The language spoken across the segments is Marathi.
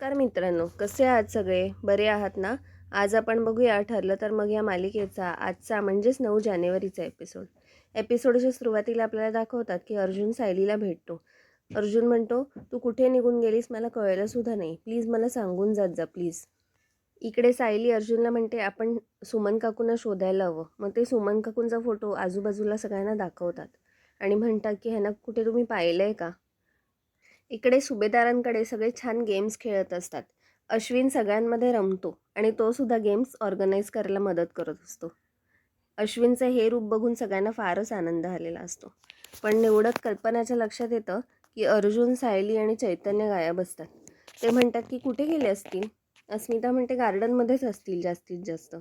नमस्कार मित्रांनो कसे आहात सगळे? बरे आहात ना? आज आपण बघूया ठरलं तर मग या मालिकेचा आजचा म्हणजेच नऊ जानेवारीचा एपिसोड एपिसोडच्या सुरुवातीला आपल्याला दाखवतात की अर्जुन सायलीला भेटतो. अर्जुन म्हणतो तू कुठे निघून गेलीस? मला कळलं सुद्धा नाही. प्लीज मला सांगून जात जा प्लीज. इकडे सायली अर्जुनला म्हणते आपण सुमन काकूंना शोधायला हवं. मग ते सुमन काकूंचा फोटो आजूबाजूला सगळ्यांना दाखवतात. आणि म्हणतात की ह्यांना कुठे तुम्ही पाहिलं आहे का? इकडे सुभेदारांकडे सगळे छान गेम्स खेळत असतात. अश्विन सगळ्यांमध्ये रमतो आणि तो सुद्धा गेम्स ऑर्गनाईज करायला मदत करत असतो. अश्विनचं हे रूप बघून सगळ्यांना फारच आनंद आलेला असतो. पण निवडक कल्पनाच्या लक्षात येतं की अर्जुन सायली आणि चैतन्य गायब असतात. ते म्हणतात की कुठे गेले असतील? अस्मिता म्हणते गार्डनमध्येच असतील जास्तीत जास्त.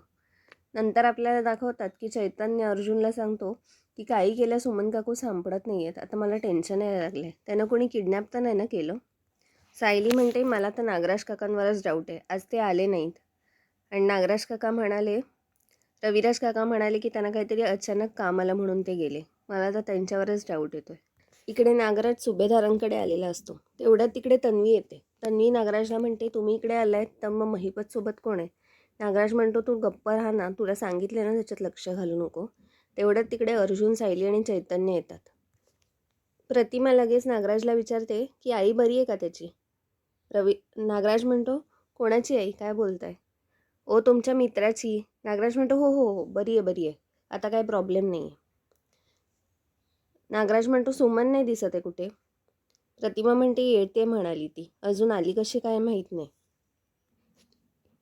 नंतर आपल्याला दाखवतात की चैतन्य अर्जुनला सांगतो की काही केल्या सुमन काकू सापडत नाही आहेत आता मला टेन्शन यायला लागलं आहे त्यानं कोणी किडनॅप तर नाही ना केलं? सायली म्हणते मला तर नागराज काकांवरच डाऊट आहे. आज ते आले नाहीत. आणि नागराज काका म्हणाले रविराज काका म्हणाले की त्यांना काहीतरी अचानक काम आलं म्हणून ते गेले. मला तर त्यांच्यावरच डाऊट येतो आहे इकडे नागराज सुभेदारांकडे आलेला असतो. तेवढ्यात तिकडे तन्वी येते. तन्वी नागराजला म्हणते तुम्ही इकडे आलाय तर मग महिपतसोबत कोण आहे? नागराज म्हणतो तू गप्प राहा ना तुला सांगितले ना त्याच्यात लक्ष घालू नको. तेवढ्यात तिकडे अर्जुन सायली आणि चैतन्य येतात. प्रतिमा लगेच नागराजला विचारते की आई बरी आहे का त्याची? रवी नागराज म्हणतो कोणाची आई? काय बोलताय? ओ तुमच्या मित्राची. नागराज म्हणतो हो हो हो बरी आहे बरी आहे. आता काय प्रॉब्लेम नाही आहे नागराज म्हणतो सुमन नाही दिसत आहे कुठे? प्रतिमा म्हणते येते म्हणाली ती. अजून आली कशी काय माहीत नाही.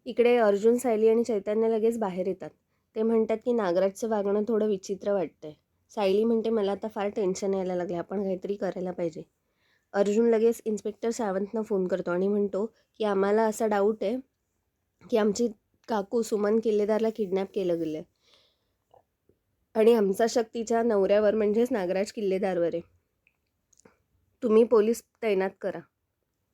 इकडे अर्जुन सायली आणि चैतन्य लगेच बाहेर येतात. ते म्हणतात की नागराजचं वागणं थोडं विचित्र वाटतंय. सायली म्हणते मला आता फार टेन्शन यायला लागले आपण काहीतरी करायला पाहिजे. अर्जुन लगेच इन्स्पेक्टर सावंतनं फोन करतो आणि म्हणतो की आम्हाला असा डाऊट आहे की आमची काकू सुमन किल्लेदारला किडनॅप केलं गेलं आहे आणि आमचा शक्तीच्या नवऱ्यावर म्हणजेच नागराज किल्लेदारवर आहे. तुम्ही पोलीस तैनात करा.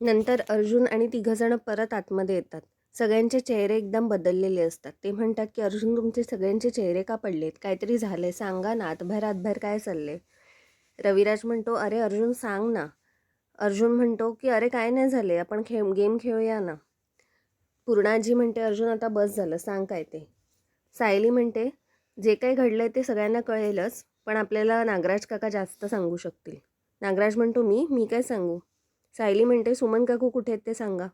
नंतर अर्जुन आणि तिघंजणं परत आतमध्ये येतात. सगळ्यांचे चेहरे एकदम बदललेले असतात. ते म्हणतात की अर्जुन तुमचे सगळ्यांचे चेहरे का पडलेत? काहीतरी झाले सांगा ना. आतभर आतभर काय चालले रविराज म्हणतो अरे अर्जुन सांग ना. अर्जुन म्हणतो की अरे काय नाही झाले आपण खेळ गेम खेळूया ना. पूर्णाजी म्हणते अर्जुन आता बस झालं. सांग काय ते. सायली म्हणते जे काही घडलं ते सगळ्यांना कळेलच पण आपल्याला नागराज काका जास्त सांगू शकतील. नागराज म्हणतो मी? मी काय सांगू? सायली म्हणते सुमन काकू कुठे आहेत ते सांगा.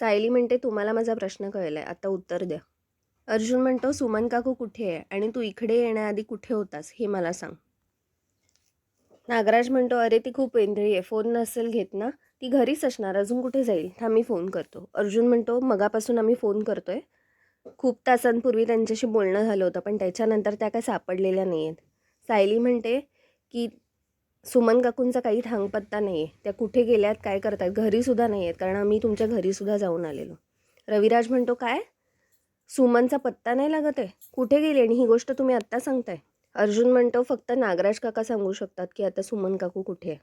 सायली म्हणते तुम्हाला माझा प्रश्न कळला आहे आता उत्तर द्या. अर्जुन म्हणतो सुमन काकू कुठे आहे आणि तू इकडे येण्याआधी कुठे होतास हे मला सांग. नागराज म्हणतो अरे ती खूप वेंधळी आहे फोन नसेल घेत ना ती घरीच असणार अजून कुठे जाईल? थांब मी फोन करतो. अर्जुन म्हणतो मगापासून आम्ही फोन करतोय. खूप तासांपूर्वी त्यांच्याशी बोलणं झालं होतं पण त्याच्यानंतर त्या काय सापडलेल्या नाही आहेत सायली म्हणते की सुमन काकूंचा काही थांगपत्ता नाही आहे त्या कुठे गेल्यात काय करतात घरीसुद्धा नाही आहेत कारण आम्ही तुमच्या घरीसुद्धा जाऊन आलेलो. रविराज म्हणतो काय? सुमनचा पत्ता नाही लागत आहे? कुठे गेली आणि ही गोष्ट तुम्ही आत्ता सांगताय? अर्जुन म्हणतो फक्त नागराज काका सांगू शकतात की आता सुमन काकू कुठे आहे.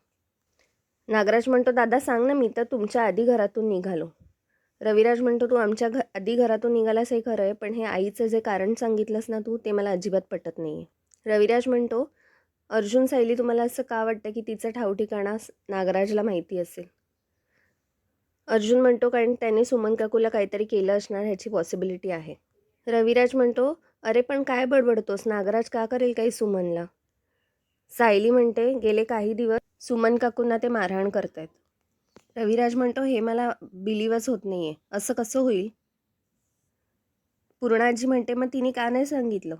नागराज म्हणतो दादा सांग ना मी तर तुमच्या आधी घरातून निघालो. रविराज म्हणतो तू आमच्या घ आधी घरातून निघालास हे खरं आहे पण हे आईचं जे कारण सांगितलंस ना तू ते मला अजिबात पटत नाही आहे रविराज म्हणतो अर्जुन सायली तुम्हाला असं का वाटतं की तिचं ठावठिकाणा नागराजला माहिती असेल? अर्जुन म्हणतो कारण त्याने सुमन काकूला काहीतरी केलं असणार ह्याची पॉसिबिलिटी आहे. रविराज म्हणतो अरे पण काय बडबडतोस? नागराज का करेल काही सुमनला? सायली म्हणते गेले काही दिवस सुमन काकूंना ते मारहाण करतायत. रविराज म्हणतो हे मला बिलीवच होत नाही आहे असं कसं होईल? पूर्णाजी म्हणते मग तिने का नाही सांगितलं?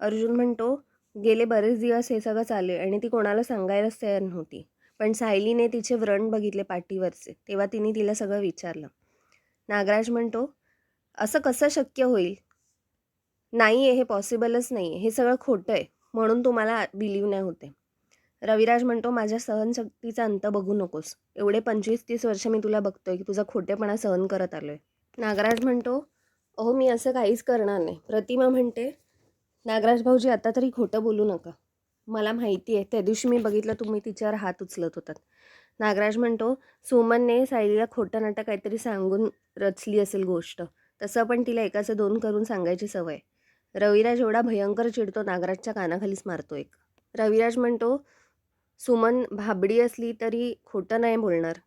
अर्जुन म्हणतो गेले बरेच दिवस हे सगळं चालले आणि ती कोणाला सांगायलाच तयार नव्हती. पण सायलीने तिचे व्रण बघितले पाठीवरचे तेव्हा तिने तिला सगळं विचारलं. नागराज म्हणतो असं कसं शक्य होईल? नाही आहे हे पॉसिबलच नाही आहे हे सगळं खोटं आहे म्हणून तुम्हाला बिलीव नाही होते. रविराज म्हणतो माझ्या सहनशक्तीचा अंत बघू नकोस. एवढे पंचवीस तीस वर्ष मी तुला बघतोय की तुझा खोटेपणा सहन करत आलो आहे नागराज म्हणतो अहो मी असं काहीच करणार नाही. प्रतिमा म्हणते नागराज भाऊजी आता तरी खोटं बोलू नका. मला माहिती आहे त्या दिवशी मी बघितलं तुम्ही तिच्यावर हात उचलत होतात. नागराज म्हणतो सुमनने सायलीला खोटं नाटक काहीतरी सांगून रचली असेल गोष्ट. तसं पण तिला एकाचं दोन करून सांगायची सवय रविराज एवढा भयंकर चिडतो नागराजच्या कानाखालीच मारतो एक. रविराज म्हणतो सुमन भाबडी असली तरी खोटं नाही बोलणार.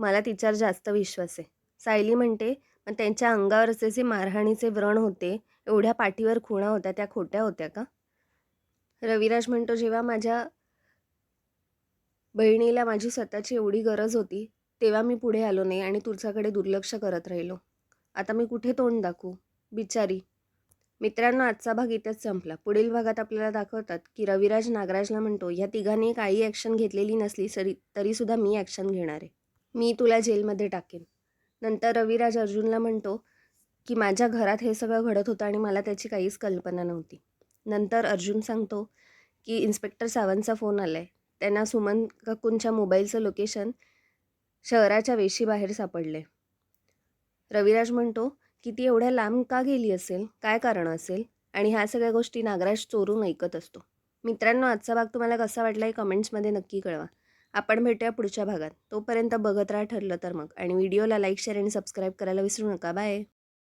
मला तिच्यावर जास्त विश्वास आहे. सायली म्हणते पण त्यांच्या अंगावरचे जे मारहाणीचे व्रण होते एवढ्या पाठीवर खुणा होत्या त्या खोट्या होत्या का? रविराज म्हणतो जेव्हा माझ्या बहिणीला माझी स्वतःची एवढी गरज होती तेव्हा मी पुढे आलो नाही आणि तुझ्याकडे दुर्लक्ष करत राहिलो. आता मी कुठे तोंड दाखवू? बिचारी. मित्रांनो आजचा भाग इथेच संपला. पुढील भागात आपल्याला दाखवतात की रविराज नागराजला म्हणतो या तिघांनी काही ॲक्शन घेतलेली नसली तरी तरीसुद्धा मी ॲक्शन घेणार आहे. मी तुला जेलमध्ये टाकेन. नंतर रविराज अर्जुनला म्हणतो की माझ्या घरात हे सगळं घडत होतं आणि मला त्याची काहीच कल्पना नव्हती. नंतर अर्जुन सांगतो की इन्स्पेक्टर सावंतचा फोन आला आहे त्यांना सुमन काकूंच्या मोबाईलचं लोकेशन शहराच्या वेशीबाहेर सापडले रविराज म्हणतो की ती एवढ्या लांब का गेली असेल? काय कारण असेल? आणि ह्या सगळ्या गोष्टी नागराज चोरून ऐकत असतो. मित्रांनो आजचा भाग तुम्हाला कसा वाटला हे कमेंट्समध्ये नक्की कळवा. आपण भेटूया पुढच्या भागात. तोपर्यंत बघत राहा ठरलं तर मग. आणि व्हिडिओला लाईक शेअर आणि सबस्क्राईब करायला विसरू नका. बाय!